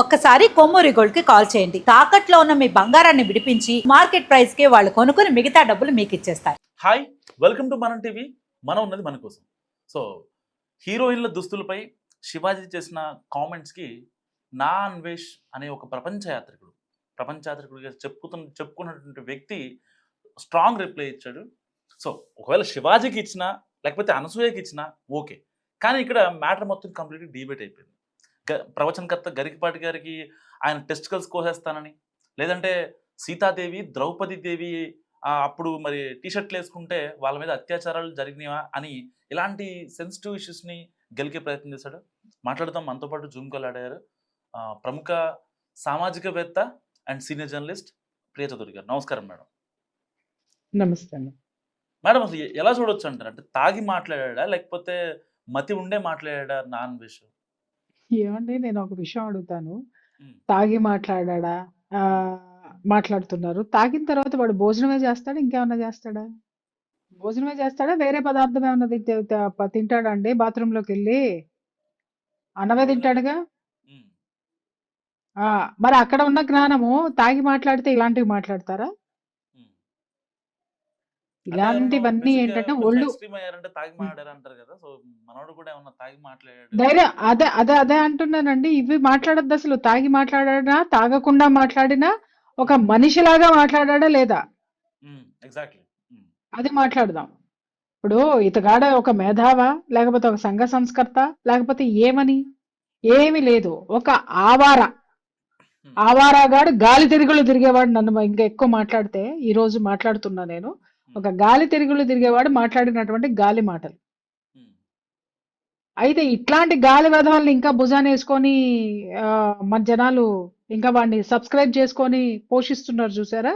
ఒక్కసారి కొమ్మూరి గోల్డ్కి కాల్ చేయండి. తాకట్లో ఉన్న మీ బంగారాన్ని విడిపించి మార్కెట్ ప్రైస్కి వాళ్ళు కొనుక్కుని మిగతా డబ్బులు మీకు ఇచ్చేస్తారు hi welcome to Manam TV. మనం ఉన్నది మన కోసం. సో హీరోయిన్ల దుస్తులపై శివాజీ చేసిన కామెంట్స్కి నా అన్వేష్ అనే ఒక ప్రపంచ యాత్రికుడు ప్రపంచ యాత్రికుడిగా చెప్పుకుతున్న చెప్పుకున్నటువంటి వ్యక్తి స్ట్రాంగ్ రిప్లై ఇచ్చాడు. సో ఒకవేళ శివాజీకి ఇచ్చినా లేకపోతే అనసూయకి ఇచ్చినా ఓకే. కానీ ఇక్కడ మ్యాటర్ మొత్తం కంప్లీట్గా డిబేట్ అయిపోయింది. ప్రవచనకర్త గరికపాటి గారికి ఆయన టెస్టికల్స్ కోసేస్తానని. లేదంటే సీతాదేవి ద్రౌపది దేవి అప్పుడు మరి టీషర్ట్లు వేసుకుంటే వాళ్ళ మీద అత్యాచారాలు జరిగినాయా అని ఇలాంటి సెన్సిటివ్ ఇష్యూస్ని గెలికే ప్రయత్నం చేశాడు. మాట్లాడదాం. మనతో పాటు జూమ్ కాల్ ఆడారు. ఆ, ప్రముఖ సామాజికవేత్త and senior journalist Priya Chaudhary గారు. నమస్కారం మేడం. నమస్తే అండి. మేడం అసలు ఎలా చూడొచ్చు అంటారు? అంటే తాగి మాట్లాడా లేకపోతే మతి ఉండే మాట్లాడా నాన్ విష్ ఏమండి? నేను ఒక విషయం అడుగుతాను. తాగి మాట్లాడా ఆ, మాట్లాడుతున్నారు. తాగిన తర్వాత వాడు భోజనమే చేస్తాడా? ఇంకేమన్నా చేస్తాడా? భోజనమే చేస్తాడా? వేరే పదార్థం ఏమన్నా తింటే- త- తింటాడా అండి అన్నమే తింటాడుగా? ఆ, మరి అక్కడ ఉన్న జ్ఞానము తాగి మాట్లాడితే ఇలాంటివి మాట్లాడతారా? ఇలాంటివన్నీ ఏంటంటే ఒళ్ళు ఎక్స్ట్రీమ్ అయ్యారంటే తాగి మాట్లాడారు అంటారు కదా సో మనోడు కూడా ఏమన్నా తాగి మాట్లాడాడు? ధైర్యం అదే అదే అదే అంటున్నానండి. ఇవి మాట్లాడద్దు అసలు. తాగి మాట్లాడాడా తాగకుండా మాట్లాడినా ఒక మనిషిలాగా మాట్లాడాడా లేదా? ఎగ్జాక్ట్లీ. అది మాట్లాడదాం. ఇప్పుడు ఇతగాడ ఒక మేధావా లేకపోతే ఒక సంఘ సంస్కర్త లేకపోతే ఏమని? ఏమి లేదు. ఒక ఆవార. ఆవారాగాడు గాలి తిరుగులు తిరిగేవాడు నన్ను ఇంకా ఎక్కువ మాట్లాడితే ఈ రోజు మాట్లాడుతున్నా నేను. ఒక గాలి తిరుగులు తిరిగేవాడు మాట్లాడినటువంటి గాలి మాటలు. అయితే ఇట్లాంటి గాలి వెధవల్ని ఇంకా భుజాన వేసుకొని మన జనాలు ఇంకా వాడిని సబ్స్క్రైబ్ చేసుకొని పోషిస్తున్నారు చూసారా?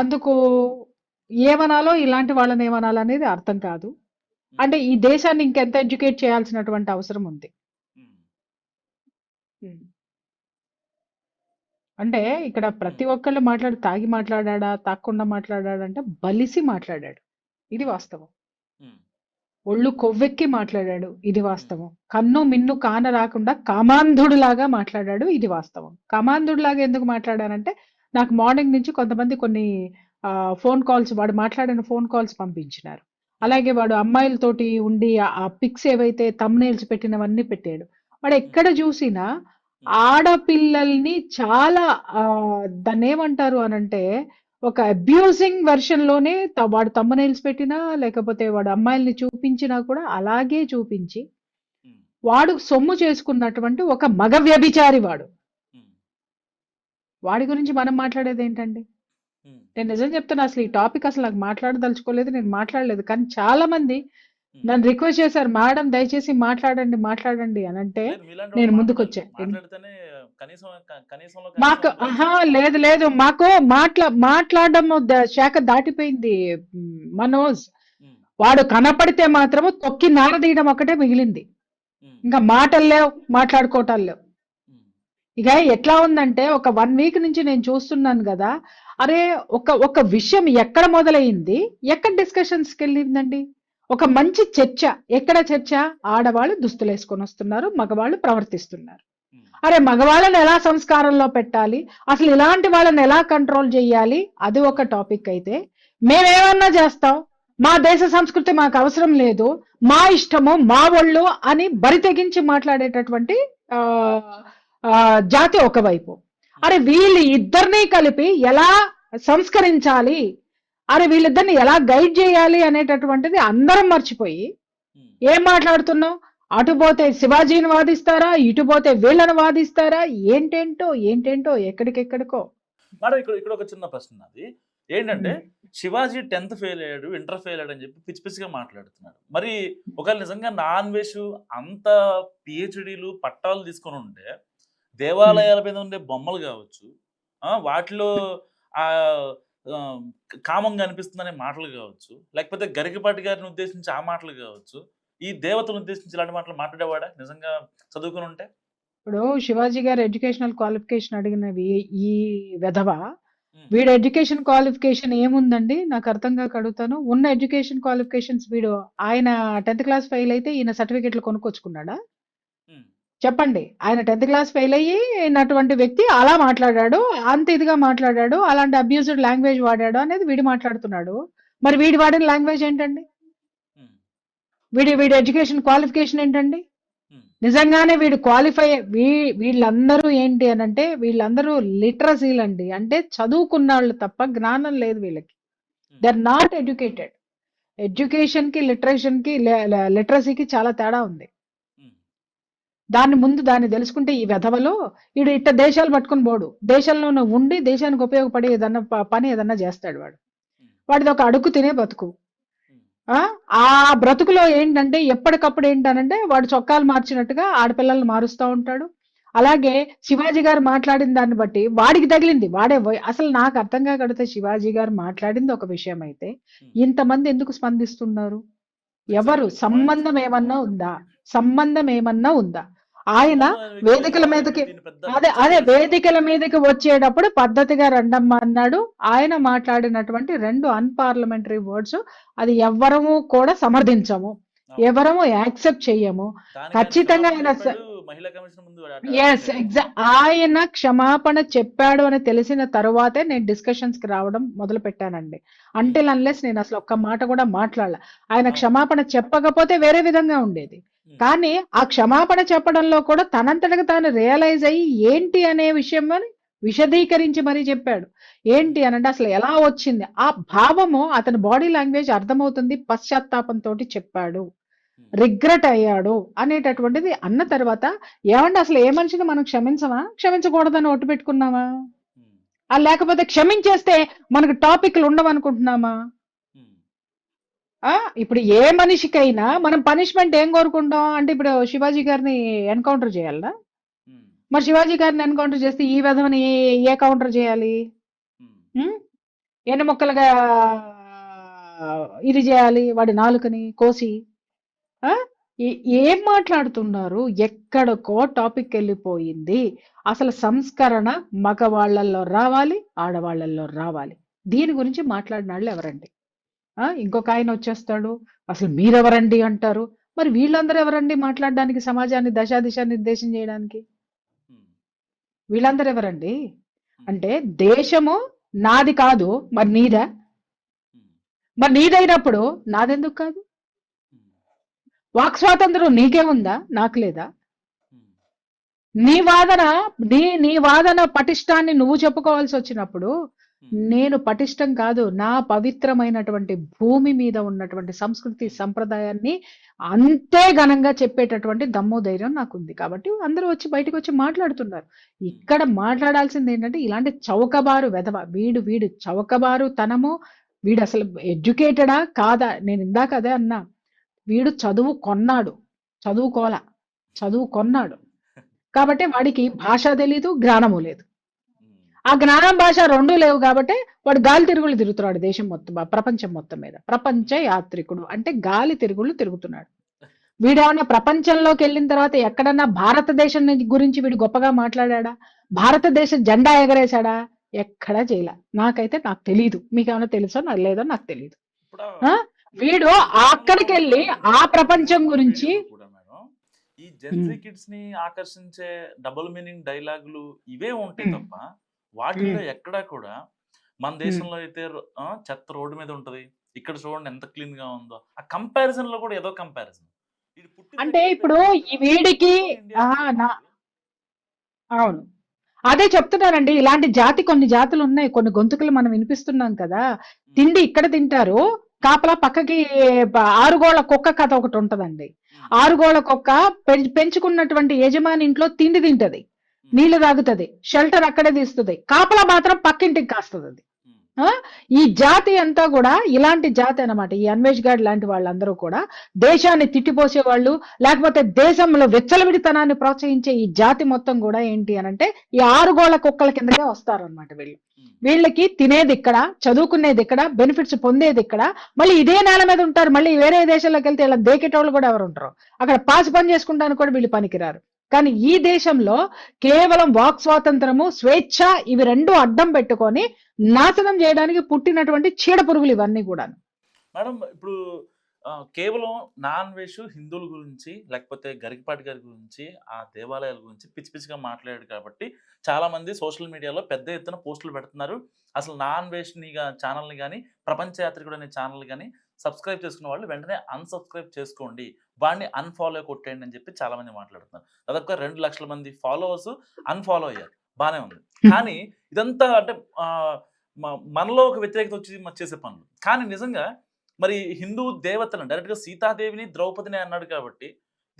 అందుకు ఏమనాలో ఇలాంటి వాళ్ళని ఏమనాలో అనేది అర్థం కాదు. అంటే ఈ దేశాన్ని ఇంకెంత ఎడ్యుకేట్ చేయాల్సినటువంటి అవసరం ఉంది. అంటే ఇక్కడ ప్రతి ఒక్కళ్ళు మాట్లాడి తాగి మాట్లాడా తాగకుండా మాట్లాడాడు అంటే బలిసి మాట్లాడాడు. ఇది వాస్తవం. ఒళ్ళు కొవ్వెక్కి మాట్లాడాడు. ఇది వాస్తవం. కన్ను మిన్ను కాన రాకుండా కామాంధుడులాగా మాట్లాడాడు. ఇది వాస్తవం. కామాంధుడులాగా ఎందుకు మాట్లాడానంటే నాకు మార్నింగ్ నుంచి కొంతమంది కొన్ని ఫోన్ కాల్స్ వాడు మాట్లాడిన ఫోన్ కాల్స్ పంపించినారు. అలాగే వాడు అమ్మాయిలతోటి ఉండి ఆ- ఆ పిక్స్ ఏవైతే తమ్నేల్స్ పెట్టినవన్నీ పెట్టాడు. వాడు ఎక్కడ చూసినా ఆడపిల్లల్ని చాలా దాన్ని ఏమంటారు అనంటే ఒక అబ్యూజింగ్ వెర్షన్లోనే వాడు తమ్మనేల్స్ పెట్టినా లేకపోతే వాడు అమ్మాయిల్ని చూపించినా కూడా అలాగే చూపించి వాడు సొమ్ము చేసుకున్నటువంటి ఒక మగ వ్యభిచారి వాడు. వాడి గురించి మనం మాట్లాడేది ఏంటండి? నేను నిజం చెప్తున్నా అసలు ఈ టాపిక్ అసలు నాకు మాట్లాడదలుచుకోలేదు నేను మాట్లాడలేదు. కానీ చాలా మంది నన్ను రిక్వెస్ట్ చేశారు మేడం దయచేసి మాట్లాడండి మాట్లాడండి అని అంటే నేను ముందుకు వచ్చా. మాట్లాడితేనే కనీసం క- కనీసంలో మాకు ఆహా లేదు లేదు మాకు మాట్లా మాట్లాడడం శాఖ దాటిపోయింది మనోజ్. వాడు కనపడితే మాత్రము తొక్కి నారదీయడం ఒకటే మిగిలింది. ఇంకా మాటలు లేవు మాట్లాడుకోవటాలు లేవు. ఇక ఎట్లా ఉందంటే ఒక వన్ వీక్ నుంచి నేను చూస్తున్నాను కదా అరే ఒక ఒక విషయం ఎక్కడ మొదలైంది? ఎక్కడ డిస్కషన్స్కి వెళ్ళిందండి? ఒక మంచి చర్చ. ఎక్కడ చర్చ? ఆడవాళ్ళు దుస్తులు వేసుకొని వస్తున్నారు మగవాళ్ళు ప్రవర్తిస్తున్నారు. అరే మగవాళ్ళని ఎలా సంస్కారంలో పెట్టాలి? అసలు ఇలాంటి వాళ్ళని ఎలా కంట్రోల్ చేయాలి? అది ఒక టాపిక్ అయితే. మేమేమన్నా చేస్తాం? మా దేశ సంస్కృతి మాకు అవసరం లేదు. మా ఇష్టము మా ఒళ్ళు అని బరి తెగించి మాట్లాడేటటువంటి జాతి ఒకవైపు. అరే వీళ్ళు ఇద్దరిని కలిపి ఎలా సంస్కరించాలి? అరే వీళ్ళిద్దరిని ఎలా గైడ్ చేయాలి అనేటటువంటిది అందరం మర్చిపోయి. ఏం మాట్లాడుతున్నావు? అటు పోతే శివాజీని వాదిస్తారా? ఇటు పోతే వీళ్ళని వాదిస్తారా? ఏంటేంటో ఏంటేంటో ఎక్కడికెక్కడికో. మేడం ఇక్కడ ఇక్కడ ఒక చిన్న ప్రశ్న అది ఏంటంటే శివాజీ టెన్త్ ఫెయిల్ అయ్యాడు ఇంటర్ ఫెయిల్ అయ్యాడు అని చెప్పి పిచ్చి పిచ్చిగా మాట్లాడుతున్నాడు. మరి ఒకవేళ నిజంగా నాన్ వెజ్ అంత పిహెచ్డీలు పట్టాలు తీసుకొని ఉంటే దేవాలయాల మీద ఉండే బొమ్మలు కావచ్చు వాటిలో ఆ, కామంగా అనిపిస్తుందనే మాటలు కావచ్చు. లేకపోతే గరికపాటి గారిని ఉద్దేశించి ఆ మాటలు కావచ్చు. ఈ దేవతలను ఉద్దేశించి ఇలాంటి మాటలు మాట్లాడేవాడా? నిజంగా చదువుకుని ఉంటే? ఇప్పుడు శివాజీ గారు ఎడ్యుకేషనల్ క్వాలిఫికేషన్ అడిగినవి ఈ వెధవ. వీడు ఎడ్యుకేషన్ క్వాలిఫికేషన్ ఏముందండి? నాకు అర్థం కాక అడుగుతాను. ఉన్న ఎడ్యుకేషన్ క్వాలిఫికేషన్స్ వీడు ఆయన టెన్త్ క్లాస్ ఫెయిల్ అయితే ఈయన సర్టిఫికెట్లు కొనుక్కొచ్చుకున్నాడా? చెప్పండి. ఆయన టెన్త్ క్లాస్ ఫెయిల్ అయినటువంటి వ్యక్తి అలా మాట్లాడాడు అంత ఇదిగా మాట్లాడాడు అలాంటి అబ్యూజ్డ్ లాంగ్వేజ్ వాడాడు అనేది వీడు మాట్లాడుతున్నాడు. మరి వీడి వాడిన లాంగ్వేజ్ ఏంటండి? వీడి వీడి ఎడ్యుకేషన్ క్వాలిఫికేషన్ ఏంటండి? నిజంగానే వీడు క్వాలిఫై వీ వీళ్ళందరూ ఏంటి అని అంటే వీళ్ళందరూ లిటరసీలు అండి అంటే చదువుకున్న వాళ్ళు తప్ప జ్ఞానం లేదు వీళ్ళకి. దే ఆర్ నాట్ ఎడ్యుకేటెడ్ ఎడ్యుకేషన్కి లిటరేషన్కి లిటరసీకి చాలా తేడా ఉంది. దాన్ని ముందు దాన్ని తెలుసుకుంటే ఈ వెధవలో వీడు ఇట్ట దేశాలు పట్టుకుని పోడు. దేశంలోనే ఉండి దేశానికి ఉపయోగపడే ఏదన్నా పని ఏదన్నా చేస్తాడు వాడు. వాడిది ఒక అడుగు తినే బతుకు. ఆ? ఆ బ్రతుకులో ఏంటంటే ఎప్పటికప్పుడు ఏంటనంటే వాడు చొక్కాలు మార్చినట్టుగా ఆడపిల్లల్ని మారుస్తూ ఉంటాడు. అలాగే శివాజీ గారు మాట్లాడిన దాన్ని బట్టి వాడికి తగిలింది. వాడే అసలు నాకు అర్థం కాకడితే శివాజీ గారు మాట్లాడింది ఒక విషయం అయితే. ఇంతమంది ఎందుకు స్పందిస్తున్నారు? ఎవరు? సంబంధం ఏమన్నా ఉందా? సంబంధం ఏమన్నా ఉందా? ఆయన వేదికల మీదకి అదే అదే వేదికల మీదకి వచ్చేటప్పుడు పద్ధతిగా రండమ్మా అన్నాడు. ఆయన మాట్లాడినటువంటి రెండు అన్పార్లమెంటరీ వర్డ్స్ అది ఎవ్వరము కూడా సమర్థించము. ఎవరము యాక్సెప్ట్ చెయ్యము. ఖచ్చితంగా ఆయన అట్లా ఎస్ చెప్పాడు. ఎగ్జా ఆయన క్షమాపణ చెప్పాడు అని తెలిసిన తరువాతే నేను డిస్కషన్స్కి రావడం మొదలు పెట్టానండి. అంటే అన్లెస్ నేను అసలు ఒక్క మాట కూడా మాట్లాడలే. ఆయన క్షమాపణ చెప్పకపోతే వేరే విధంగా ఉండేది. కానీ ఆ క్షమాపణ చెప్పడంలో కూడా తనంతటగా తాను రియలైజ్ అయ్యి ఏంటి అనే విషయం విశదీకరించి మరీ చెప్పాడు. ఏంటి అనంటే అసలు ఎలా వచ్చింది? ఆ భావము అతని బాడీ లాంగ్వేజ్ అర్థమవుతుంది పశ్చాత్తాపంతో చెప్పాడు. రిగ్రెట్ అయ్యాడు అనేటటువంటిది అన్న తర్వాత ఏమంటే అసలు ఏ మనిషిని మనం క్షమించమా? క్షమించకూడదని ఒట్టు పెట్టుకున్నామా? ఆ లేకపోతే క్షమించేస్తే మనకు టాపిక్లు ఉండవనుకుంటున్నామా? ఇప్పుడు ఏ మనిషికైనా మనం పనిష్మెంట్ ఏం కోరుకుంటాం? అంటే ఇప్పుడు శివాజీ గారిని ఎన్కౌంటర్ చేయాలనా? మరి శివాజీ గారిని ఎన్కౌంటర్ చేస్తే ఈ విధమని ఏ- కౌంటర్ చేయాలి? ఎన్ని ముక్కలుగా ఇది చేయాలి? వాడి నాలుకని కోసి. ఏ- మాట్లాడుతున్నారు? ఎక్కడికో టాపిక్ వెళ్ళిపోయింది. అసలు సంస్కరణ మగవాళ్ళల్లో రావాలి ఆడవాళ్ళల్లో రావాలి. దీని గురించి మాట్లాడిన వాళ్ళు ఎవరండి? ఇంకొక ఆయన వచ్చేస్తాడు. అసలు మీరెవరండి అంటారు? మరి వీళ్ళందరూ ఎవరండి మాట్లాడడానికి సమాజాన్ని దశా దిశ నిర్దేశం చేయడానికి? వీళ్ళందరూ ఎవరండి అంటే దేశము నాది కాదు మరి నీదా? మరి నీదైనప్పుడు నాదెందుకు కాదు? వాక్ స్వాతంత్రం నీకే ఉందా? నాకు లేదా? నీ వాదన నీ నీ వాదన పటిష్టాన్ని నువ్వు చెప్పుకోవాల్సి వచ్చినప్పుడు నేను పటిష్టం కాదు. నా పవిత్రమైనటువంటి భూమి మీద ఉన్నటువంటి సంస్కృతి సంప్రదాయాన్ని అంతే ఘనంగా చెప్పేటటువంటి దమ్ము ధైర్యం నాకుంది. కాబట్టి అందరూ వచ్చి బయటకు వచ్చి మాట్లాడుతున్నారు. ఇక్కడ మాట్లాడాల్సింది ఏంటంటే ఇలాంటి చౌకబారు వెధవ. వీడు వీడు చౌకబారు తనము. వీడు అసలు ఎడ్యుకేటెడా కాదా? నేను ఇందాక అదే అన్నా. వీడు చదువు కొన్నాడు. చదువుకోల చదువు కొన్నాడు. కాబట్టి వాడికి భాష తెలీదు జ్ఞానము లేదు. ఆ జ్ఞానం భాష రెండూ లేవు కాబట్టి వాడు గాలి తిరుగులు తిరుగుతున్నాడు దేశం మొత్తం ప్రపంచం మొత్తం మీద. ప్రపంచ యాత్రికుడు. అంటే గాలి తిరుగుళ్ళు తిరుగుతున్నాడు. వీడేమన్నా ప్రపంచంలోకి వెళ్ళిన తర్వాత ఎక్కడన్నా భారతదేశం గురించి వీడు గొప్పగా మాట్లాడా భారతదేశ జెండా ఎగరేశాడా? ఎక్కడా చేయలే. నాకైతే నాకు తెలియదు మీకేమైనా తెలుసో నాకు లేదో నాకు తెలియదు? వీడు అక్కడికి వెళ్ళి ఆ ప్రపంచం గురించి ఈ జెన్సీ కిడ్స్ని ఆకర్షించే డబుల్ మీనింగ్ డైలాగులు ఇవే ఉంటాయి. తప్ప వాటిల్లో ఎక్కడా కూడా మన దేశంలో అయితే చెత్త రోడ్డు మీద ఉంటది. ఇక్కడ చూడండి ఎంత క్లీన్గా ఉందో. ఆ కంపారిజన్లో కూడా ఏదో కంపారిజన్. అంటే ఇప్పుడు ఈ వీడికి అవును. అదే చెప్తున్నానండి. ఇలాంటి జాతి కొన్ని జాతులు ఉన్నాయి. కొన్ని గొంతుకలు మనం వినిపిస్తున్నాం కదా. తిండి ఇక్కడ తింటారు. కాపలా పక్కకి ఆరుగోళ్ళ కుక్క కథ ఒకటి ఉంటదండి. ఆరుగోళ్ళ కుక్క పెంచుకున్నటువంటి యజమాని ఇంట్లో తిండి తింటది. నీళ్ళు తాగుతది షెల్టర్ అక్కడే తీస్తుంది కాపలా మాత్రం పక్కింటికి కాస్తుంది అది ఆ? ఈ జాతి అంతా కూడా ఇలాంటి జాతి అన్నమాట. ఈ అన్వేష్ గాడ్ లాంటి వాళ్ళందరూ కూడా దేశాన్ని తిట్టిపోసే వాళ్ళు లేకపోతే దేశంలో వెచ్చలవిడితనాన్ని ప్రోత్సహించే ఈ జాతి మొత్తం కూడా ఏంటి అనంటే ఈ ఆరుగోళ్ళ కుక్కల కిందకే వస్తారన్నమాట వీళ్ళు. వీళ్ళకి తినేది ఇక్కడ చదువుకునేది ఇక్కడ బెనిఫిట్స్ పొందేది ఇక్కడ మళ్ళీ ఇదే నేల మీద ఉంటారు మళ్ళీ వేరే దేశాల్లోకి వెళ్తే ఇలా దేకేటోళ్ళు కూడా ఎవరు ఉంటారు? అక్కడ పాసి పని చేసుకుంటానికి కూడా వీళ్ళు పనికిరారు. కానీ ఈ దేశంలో కేవలం వాక్ స్వాతంత్రము స్వేచ్ఛ ఇవి రెండు అడ్డం పెట్టుకొని నాశనం చేయడానికి పుట్టినటువంటి చీడ పురుగులు ఇవన్నీ కూడా మేడం ఇప్పుడు కేవలం నాన్ వెజ్ హిందువుల గురించి లేకపోతే గరికపాటి గారి గురించి ఆ దేవాలయాల గురించి పిచ్చి పిచ్చిగా మాట్లాడాడు కాబట్టి చాలా మంది సోషల్ మీడియాలో పెద్ద ఎత్తున పోస్టులు పెడుతున్నారు. అసలు నాన్ వెజ్ని ఛానల్ని కానీ ప్రపంచ యాత్రికుడు అనే ఛానల్ కానీ సబ్స్క్రైబ్ చేసుకున్న వాళ్ళు వెంటనే అన్సబ్స్క్రైబ్ చేసుకోండి. వాడిని అన్ఫాలో కొట్టేయండి అని చెప్పి చాలా మంది మాట్లాడుతున్నారు. దాదాపుగా రెండు లక్షల మంది ఫాలోవర్స్ అన్ఫాలో అయ్యారు. బాగానే ఉంది. కానీ ఇదంతా అంటే మనలో ఒక వ్యతిరేకత వచ్చి చేసే పనులు. కానీ నిజంగా మరి హిందూ దేవతలను డైరెక్ట్గా సీతాదేవిని ద్రౌపదిని అన్నాడు కాబట్టి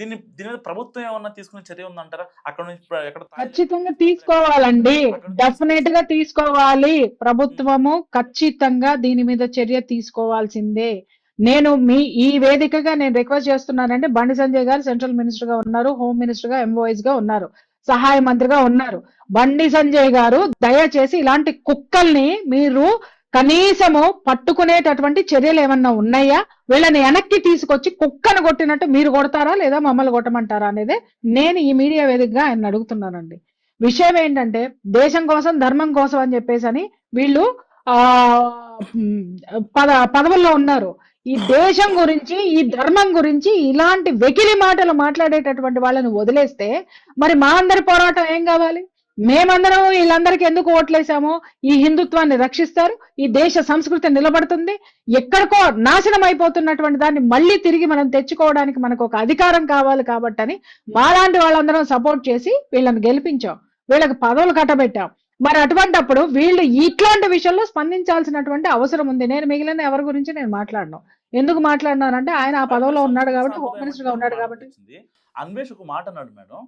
దీన్ని దీని మీద ప్రభుత్వం ఏమన్నా తీసుకునే చర్య ఉందంటారా? అక్కడ నుంచి ఎక్కడ ఖచ్చితంగా తీసుకోవాలండి. డెఫినెట్గా తీసుకోవాలి. ప్రభుత్వము ఖచ్చితంగా దీని మీద చర్య తీసుకోవాల్సిందే. నేను మీ ఈ వేదికగా నేను రిక్వెస్ట్ చేస్తున్నానంటే బండి సంజయ్ గారు సెంట్రల్ మినిస్టర్గా ఉన్నారు హోమ్ మినిస్టర్గా ఎంఓఎస్గా ఉన్నారు సహాయ మంత్రిగా ఉన్నారు. బండి సంజయ్ గారు దయచేసి ఇలాంటి కుక్కల్ని మీరు కనీసము పట్టుకునేటటువంటి చర్యలు ఏమన్నా ఉన్నాయా? వీళ్ళని వెనక్కి తీసుకొచ్చి కుక్కను కొట్టినట్టు మీరు కొడతారా లేదా మమ్మల్ని కొట్టమంటారా అనేది నేను ఈ మీడియా వేదికగా ఆయన అడుగుతున్నానండి. విషయం ఏంటంటే దేశం కోసం ధర్మం కోసం అని చెప్పేసి అని వీళ్ళు ఆ పద పదవుల్లో ఉన్నారు. ఈ దేశం గురించి ఈ ధర్మం గురించి ఇలాంటి వెకిలి మాటలు మాట్లాడేటటువంటి వాళ్ళని వదిలేస్తే మరి మా అందరి పోరాటం ఏం కావాలి? మేమందరం వీళ్ళందరికీ ఎందుకు ఓట్లేసామో? ఈ హిందుత్వాన్ని రక్షిస్తారు ఈ దేశ సంస్కృతి నిలబడుతుంది ఎక్కడికో నాశనం అయిపోతున్నటువంటి దాన్ని మళ్ళీ తిరిగి మనం తెచ్చుకోవడానికి మనకు ఒక అధికారం కావాలి కాబట్టని మాలాంటి వాళ్ళందరం సపోర్ట్ చేసి వీళ్ళని గెలిపించాం వీళ్ళకి పదవులు కట్టబెట్టాం. మరి అటువంటప్పుడు వీళ్ళు ఇట్లాంటి విషయంలో స్పందించాల్సినటువంటి అవసరం ఉంది. నేను మిగిలిన ఎవరి గురించి నేను మాట్లాడను. ఎందుకు మాట్లాడినానంటే ఆయన ఆ పదవిలో ఉన్నాడు కాబట్టి హోమ్ మినిస్టర్గా ఉన్నాడు కాబట్టి. అన్వేష్ ఒక మాట అన్నాడు మేడం.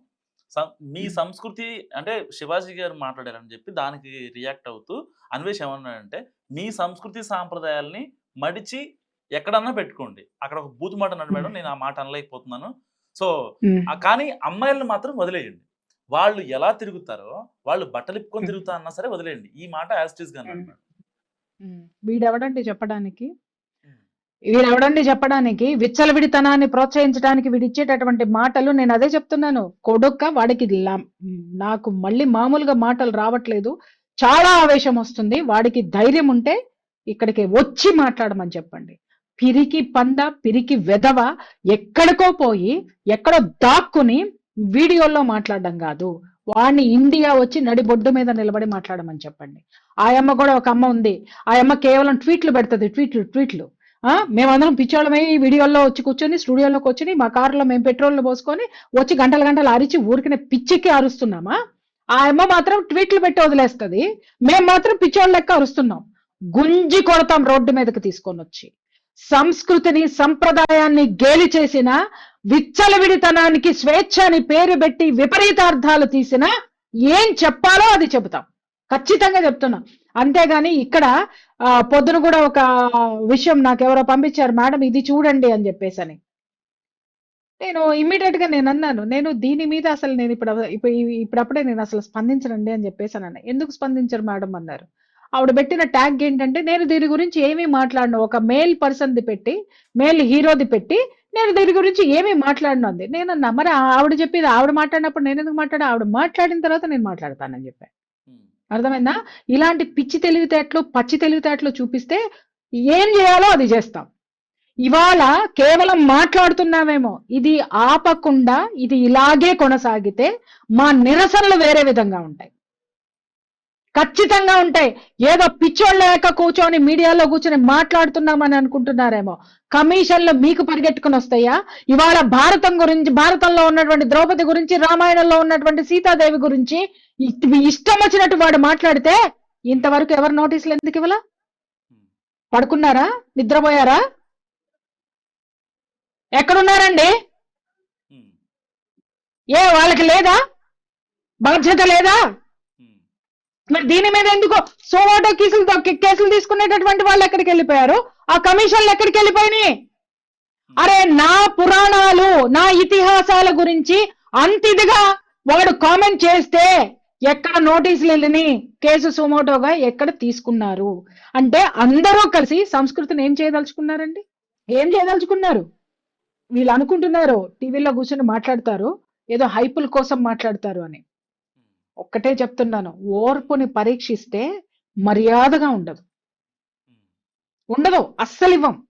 మీ సంస్కృతి అంటే శివాజీ గారు మాట్లాడారని చెప్పి దానికి రియాక్ట్ అవుతూ అన్వేష్ ఏమన్నాడంటే మీ సంస్కృతి సాంప్రదాయాల్ని మడిచి ఎక్కడన్నా పెట్టుకోండి. అక్కడ ఒక బూతు మాట అన్నాడు మేడం నేను ఆ మాట అనలేకపోతున్నాను. సో కానీ అమ్మాయిలను మాత్రం వదిలేయండి. వాళ్ళు ఎలా తిరుగుతారో వాళ్ళు బట్టలు ఇప్పుకొని తిరుగుతా అన్నా సరే వదిలేయండి. ఈ మాట యాస్టీస్గా అన్నాడు. వీడెవడండి చెప్పడానికి? వీడెవడండి చెప్పడానికి? విచ్చలవిడితనాన్ని ప్రోత్సహించడానికి వీడిచ్చేటటువంటి మాటలు నేను అదే చెప్తున్నాను. కొడుక్క వాడికి నాకు మళ్ళీ మామూలుగా మాటలు రావట్లేదు. చాలా ఆవేశం వస్తుంది. వాడికి ధైర్యం ఉంటే ఇక్కడికి వచ్చి మాట్లాడమని చెప్పండి. పిరికి పంద పిరికి వెధవ ఎక్కడికో పోయి ఎక్కడో దాక్కుని వీడియోలో మాట్లాడడం కాదు. వాడిని ఇండియా వచ్చి నడిబొడ్డు మీద నిలబడి మాట్లాడమని చెప్పండి. ఆ అమ్మ కూడా ఒక అమ్మ ఉంది. ఆ అమ్మ కేవలం ట్వీట్లు పెడుతుంది. ట్వీట్లు ట్వీట్లు. మేమందరం పిచ్చోళ్ళమై ఈ వీడియోల్లో వచ్చి కూర్చొని స్టూడియోలోకి వచ్చి మా కారులో మేము పెట్రోల్ పోసుకొని వచ్చి గంటల గంటలు అరిచి ఊరికినే పిచ్చికి అరుస్తున్నామా? ఆ అమ్మ మాత్రం ట్వీట్లు పెట్టి వదిలేస్తుంది. మేము మాత్రం పిచ్చోళ్ళ లెక్క అరుస్తున్నాం. గుంజి కొడతాం రోడ్డు మీదకి తీసుకొని వచ్చి. సంస్కృతిని సంప్రదాయాన్ని గేలి చేసిన విచ్చలవిడితనానికి స్వేచ్ఛ అని పేరు పెట్టి విపరీతార్థాలు తీసిన ఏం చెప్పాలో అది చెబుతాం. ఖచ్చితంగా చెప్తున్నా. అంతేగాని ఇక్కడ పొద్దున కూడా ఒక విషయం నాకు ఎవరో పంపించారు మేడం ఇది చూడండి అని చెప్పేసని. నేను ఇమ్మీడియట్గా నేను అన్నాను నేను దీని మీద అసలు నేను ఇప్పుడు ఇప్పుడు ఇప్పుడప్పుడే నేను అసలు స్పందించనండి అని చెప్పేసి అన్నాను ఎందుకు స్పందించరు మేడం అన్నారు. ఆవిడ పెట్టిన ట్యాగ్ ఏంటంటే నేను దీని గురించి ఏమీ మాట్లాడను ఒక మేల్ పర్సన్ది పెట్టి మేల్ హీరోది పెట్టి నేను దీని గురించి ఏమీ మాట్లాడను అంది. నేను అన్నా మరి ఆవిడ చెప్పేది ఆవిడ మాట్లాడినప్పుడు నేను ఎందుకు మాట్లాడా ఆవిడ మాట్లాడిన తర్వాత నేను మాట్లాడతానని చెప్పాను అర్థమైందా? ఇలాంటి పిచ్చి తెలివితేటలు పచ్చి తెలివితేటలు చూపిస్తే ఏం చేయాలో అది చేస్తాం. ఇవాళ కేవలం మాట్లాడుతున్నామేమో ఇది ఆపకుండా ఇది ఇలాగే కొనసాగితే మా నిరసనలు వేరే విధంగా ఉంటాయి. ఖచ్చితంగా ఉంటాయి. ఏదో పిచ్చోళ్ళ లెక్క కూర్చొని మీడియాలో కూర్చొని మాట్లాడుతున్నామని అనుకుంటున్నారేమో కమిషన్లు మీకు పరిగెట్టుకుని వస్తాయా? ఇవాళ భారతం గురించి భారతంలో ఉన్నటువంటి ద్రౌపది గురించి రామాయణంలో ఉన్నటువంటి సీతాదేవి గురించి ఇష్టం వచ్చినట్టు వాడు మాట్లాడితే ఇంతవరకు ఎవరు నోటీసులు ఎందుకు ఇవ్వలా? పడుకున్నారా? నిద్రపోయారా? ఎక్కడున్నారండి? ఏ వాళ్ళకి లేదా? బాధ్యత లేదా? మరి దీని మీద ఎందుకు సోవాటో కేసులు కేసులు తీసుకునేటటువంటి వాళ్ళు ఎక్కడికి వెళ్ళిపోయారు? ఆ కమిషన్లు ఎక్కడికి వెళ్ళిపోయినాయి? అరే నా పురాణాలు నా ఇతిహాసాల గురించి అంత ఇదిగా వాడు కామెంట్ చేస్తే ఎక్కడ నోటీసులు వెళ్ళని కేసు సుమోటోగా ఎక్కడ తీసుకున్నారు? అంటే అందరూ కలిసి సంస్కృతిని ఏం చేయదలుచుకున్నారండి? ఏం చేయదలుచుకున్నారు? వీళ్ళు అనుకుంటున్నారు టీవీలో కూర్చొని మాట్లాడతారు ఏదో హైపుల కోసం మాట్లాడతారు అని. ఒక్కటే చెప్తున్నాను ఓర్పుని పరీక్షిస్తే మర్యాదగా ఉండదు. ఉండదు అస్సలు ఇవ్వం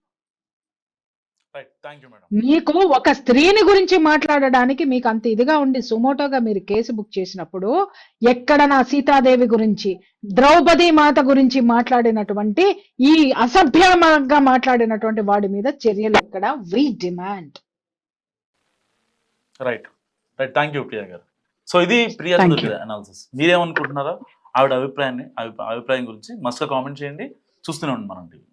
మీకు ఒక స్త్రీని గురించి మాట్లాడడానికి మీకు అంత ఇదిగా ఉండి సుమోటోగా మీరు కేసు బుక్ చేసినప్పుడు ఎక్కడ నా సీతాదేవి గురించి ద్రౌపది మాత గురించి మాట్లాడినటువంటి ఈ అసభ్యంగా మాట్లాడినటువంటి వాడి మీద చర్యలు ఎక్కడ? We demand right right thank you Priya గారు. సో ఇది ప్రియా అనాలిసిస్ మీరేమనుకుంటున్నారో? ఆవిడ అభిప్రాయాన్ని అభి- అభిప్రాయం గురించి మస్తుగా కామెంట్ చేయండి. చూస్తూనే ఉండండి మనం టీవీ.